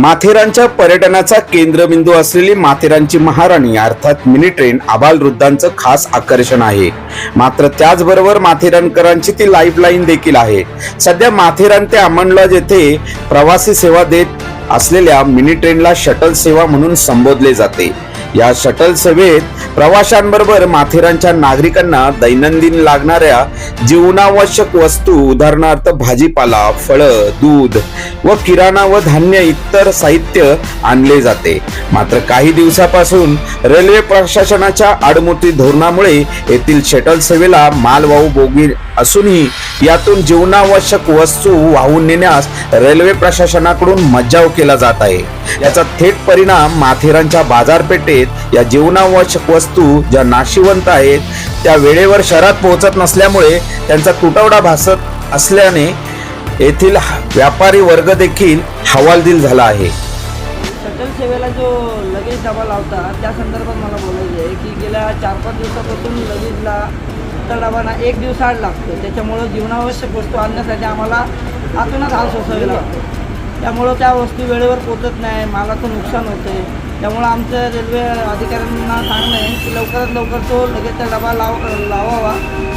माथेरानच्या पर्यटनाचा केंद्रबिंदू असलेली माथेरानची महाराणी अर्थात मिनी ट्रेन आबालवृद्धांचं खास आकर्षण आहे. मात्र त्याचबरोबर माथेरानकरांची ती लाईफलाईन देखील आहे. सध्या माथेरान ते अमनलॉज येथे प्रवासी सेवा देत असलेल्या मिनी ट्रेनला शटल सेवा म्हणून संबोधले जाते. या शटल सेवेत प्रवाशांबरोबर माथेरानच्या नागरिकांना दैनंदिन लागणाऱ्या जीवनावश्यक वस्तू उदाहरणार्थ भाजीपाला फळं दूध व किराणा व धान्य इतर साहित्य आणले जाते. मात्र काही दिवसापासून रेल्वे प्रशासनाच्या आडमोठी धोरणामुळे येथील शटल सेवेला मालवाहू बोगी असूनही यातून जीवनावश्यक वस्तू वाहून नेण्यास रेल्वे प्रशासनाकडून मज्जाव केला जात आहे. याचा थेट परिणाम माथेरानच्या बाजारपेठेत या जीवनावश्यक वस्तू ज्या नाशिवंत आहेत त्या वेळेवर शहरात पोहोचत नसल्यामुळे त्यांचा तुटवडा भासत असल्याने येथील व्यापारी वर्ग देखील हवालदिल झाला आहे. शटल सेवेला जो लगेज डबा लावता त्या संदर्भात मला बोलायचं आहे की गेल्या चार पाच दिवसापासून लगेजला तर डबा ना एक दिवस आड लागतो. त्याच्यामुळं जीवनावश्यक वस्तू आणण्यासाठी आम्हाला आतूनच हाल सोसावे लागतो. त्यामुळं त्या वस्तू वेळेवर पोचत नाही मालाचं नुकसान होतं त्यामुळं आमचं रेल्वे अधिकाऱ्यांना सांगणं आहे की लवकरात लवकर तो लगेचचा डबा लाव लावावा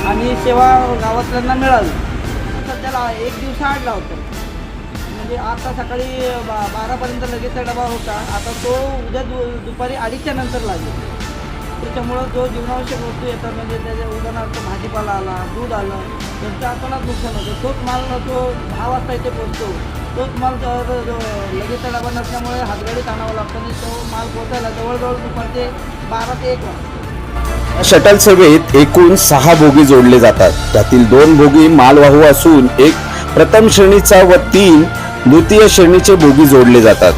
आणि सेवा गावातल्यांना मिळावी. सध्याला एक दिवस आड लावतो. म्हणजे आता सकाळी बा बारापर्यंत लगेचचा डबा होता. आता तो उद्या दु दुपारी अडीचच्या नंतर लागेल. त्याच्यामुळं जो जीवनावश्यक वस्तू येतात म्हणजे त्याच्या उदाहरणार्थ भाजीपाला आला दूध आलं त्यांचं आपणच नुकसान होतं. तोच माल जो तो दहा वाजता इथे पोचतो तोच माल लगेच लगेचचा डबा नसल्यामुळे हातगाडीत आणावा लागतो आणि तो माल पोचायला जवळजवळ दुपारचे बारा ते एक वाजता. शटल सेवेत एकूण सहा बोगी जोडले जातात. त्यातील दोन बोगी मालवाहू असून एक प्रथम श्रेणीचा व तीन द्वितीय श्रेणीचे बोगी जोडले जातात.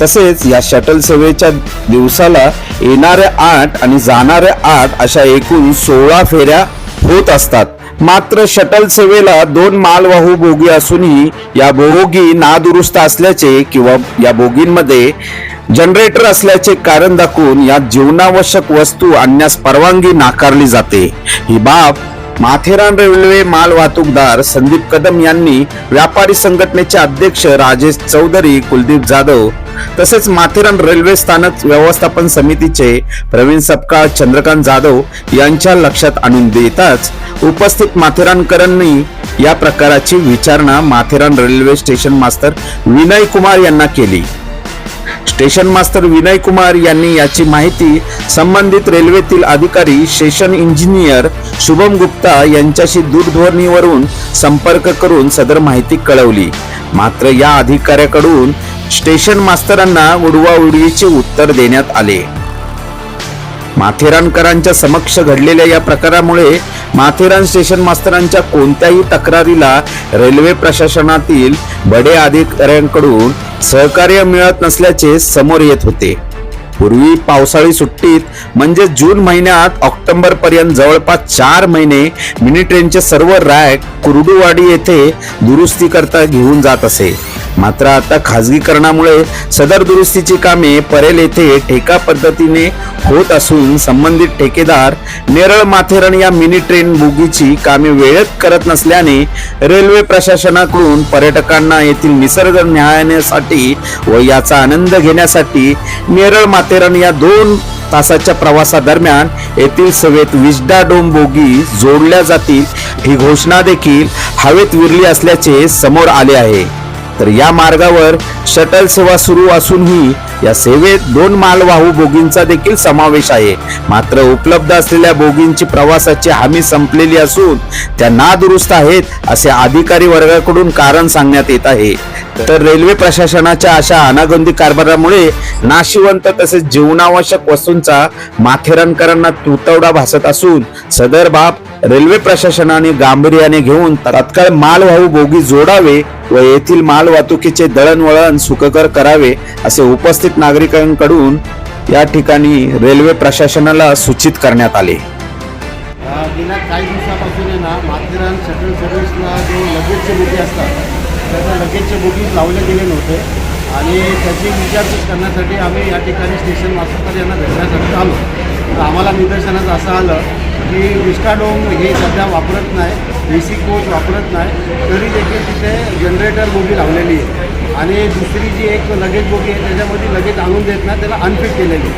तसेच या शटल सेवेच्या दिवसाला येणाऱ्या आठ आणि जाणाऱ्या आठ अशा एकूण सोळा फेऱ्या होत असतात. मात्र शटल सेवेला दोन मालवाहू बोगी असूनही या बोगी नादुरुस्त असल्याचे किंवा या बोगींमध्ये जनरेटर असल्याचे कारण दाखवून या जीवनावश्यक वस्तू आणण्यास परवानगी नाकारली जाते. ही बाब माथेरान रेल्वे माल वाहतूकदार संदीप कदम यांनी व्यापारी संघटनेचे अध्यक्ष राजेश चौधरी कुलदीप जाधव तसेच माथेरान रेल्वे स्थानक व्यवस्थापन समितीचे प्रवीण सपकाळ चंद्रकांत जाधव यांच्या लक्षात आणून देताच उपस्थित माथेरानकरांनी या प्रकाराची विचारणा माथेरान रेल्वे स्टेशन मास्तर विनय कुमार यांना केली. स्टेशन मास्तर विनय कुमार यांनी याची माहिती संबंधित रेल्वेतील अधिकारी स्टेशन इंजिनियर शुभम गुप्ता यांच्याशी दूरध्वनीवरून संपर्क करून सदर माहिती कळवली. मात्र या अधिकाऱ्याकडून स्टेशन मास्तरांना उडवाउडवीचे उत्तर देण्यात आले. माथेरानकरांच्या समक्ष घडलेल्या या प्रकारामुळे माथेरान स्टेशन मास्तरांच्या कोणत्याही तक्रारीला रेल्वे प्रशासनातील बडे अधिकाऱ्यांकडून सहकार्य मिळत नसल्याचे समोर येत होते. पूर्वी पावसाळी सुट्टीत म्हणजे जून महिन्यात ऑक्टोबर पर्यंत जवळपास चार महिने मिनी ट्रेनचे सर्व रॅक कुर्डुवाडी येथे दुरुस्ती करता घेऊन जात असे. मात्र आता खाजगीकरणामुळे सदर दुरुस्तीची कामे परेल येथे ठेका पद्धतीने होत असून संबंधित ठेकेदार नेरळ माथेरण या मिनी ट्रेन बोगीची कामे वेळेत करत नसल्याने रेल्वे प्रशासनाकडून पर्यटकांना येथील निसर्ग न्यायाण्यासाठी व याचा आनंद घेण्यासाठी नेरळ माथेरण या दोन तासाच्या प्रवासादरम्यान येथील सभेत विजडा डोम बोगी जोडल्या जातील ही घोषणा देखील हवेत विरली असल्याचे समोर आले आहे. तर या मार्गावर शटल सेवा सुरू असूनही या सेवेत दोन मालवाहू बोगींचा देखील समावेश आहे. मात्र उपलब्ध असलेल्या बोगींची प्रवासाची हमी संपलेली असून त्या नादुरुस्त आहेत असे अधिकारी वर्गाकडून कारण सांगण्यात येत आहे. तर रेल्वे प्रशासनाच्या अशा अनागोंदी कारभारामुळे नाशिवंत तसेच जीवनावश्यक वस्तूंचा माथेरानकरांना तुटवडा भासत असून सदर बाब रेल्वे प्रशासनाने गांभीर्याने घेऊन तत्काळ मालवाहू बोगी जोडावे व येथील माल वाहतुकीचे दळणवळण सुखकर करावे असे उपस्थित नागरिकांकडून या ठिकाणी रेल्वे प्रशासनाला सूचित करण्यात आले. गेल्या काही दिवसापासून आहे ना माथेरान शटल सर्व्हिसला जो लगेजचे बोगी असतात त्याच्या लगेजचे बोगी लावले गेले नव्हते. आणि त्याची विचारपूस करण्यासाठी आम्ही या ठिकाणी स्टेशन मास्टर यांना भेटण्यासाठी आलो. तर आम्हाला निदर्शनात असं आलं की विस्टाडोम हे सध्या वापरत नाही ए सी कोच वापरत नाही तरी देखील तिथे जनरेटर बोगी लावलेली आहे. आणि दुसरी जी एक लगेज बोगी आहे त्याच्यामध्ये लगेज आणून देत नाही त्याला अनफिट केलेली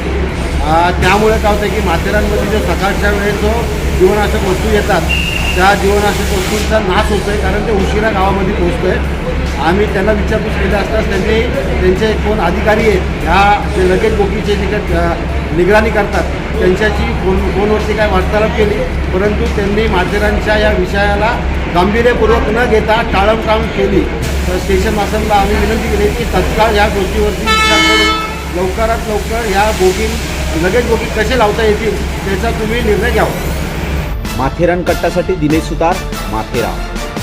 त्यामुळे काय होतं की माथेरानमध्ये जो सकाळच्या वेळेस जो जीवनाशक वस्तू येतात त्या जीवनाशक वस्तूंचा नाश होतो आहे कारण ते उशिरा गावामध्ये पोहोचतो आहे आम्ही त्यांना विचारपूस केली असताच त्यांनी त्यांचे कोण अधिकारी आहेत ह्या जे लगेज बोगीचे जे निगराणी करतात. त्यांच्याशी फोन फोनवरती काय वार्तालाप केली परंतु त्यांनी माथेरानच्या या विषयाला गांभीर्यपूर्वक न घेता टाळमटाळ केली. तर स्टेशन मास्टरला आम्ही विनंती केली की तत्काळ या गोष्टीवरती विचार करून लवकरात लवकर या बोगी लगेच बोगी कसे लावता येतील त्याचा तुम्ही निर्णय घ्यावा. माथेरान कट्टासाठी दिनेश सुतार माथेरान.